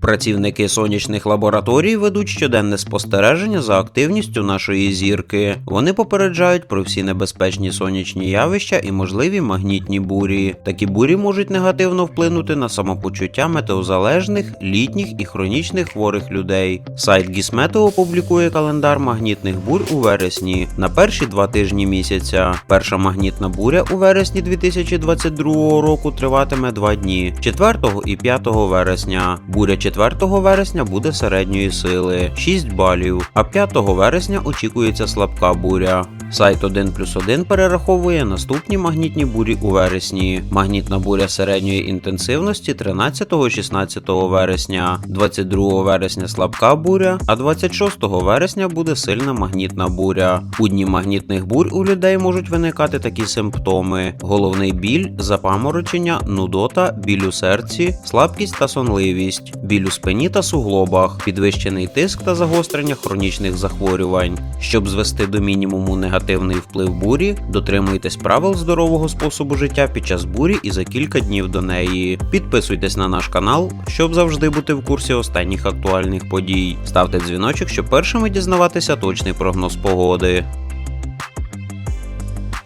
Працівники сонячних лабораторій ведуть щоденне спостереження за активністю нашої зірки. Вони попереджають про всі небезпечні сонячні явища і можливі магнітні бурі. Такі бурі можуть негативно вплинути на самопочуття метеозалежних, літніх і хронічних хворих людей. Сайт Гісметео публікує календар магнітних бурь у вересні на перші два тижні місяця. Перша магнітна буря у вересні 2022 року триватиме два дні 4 і 5 вересня. Буря 4 вересня буде середньої сили 6 балів, а 5 вересня очікується слабка буря. Сайт 1 плюс 1 перераховує наступні магнітні бурі у вересні. Магнітна буря середньої інтенсивності 13-16 вересня, 22 вересня слабка буря, а 26 вересня буде сильна магнітна буря. У дні магнітних бурь у людей можуть виникати такі симптоми: головний біль, запаморочення, нудота, біль у серці, слабкість та сонливість, біль у спині та суглобах, підвищений тиск та загострення хронічних захворювань. Щоб звести до мінімуму негативний вплив бурі, дотримуйтесь правил здорового способу життя під час бурі і за кілька днів до неї. Підписуйтесь на наш канал, щоб завжди бути в курсі останніх актуальних подій. Ставте дзвіночок, щоб першими дізнаватися точний прогноз погоди.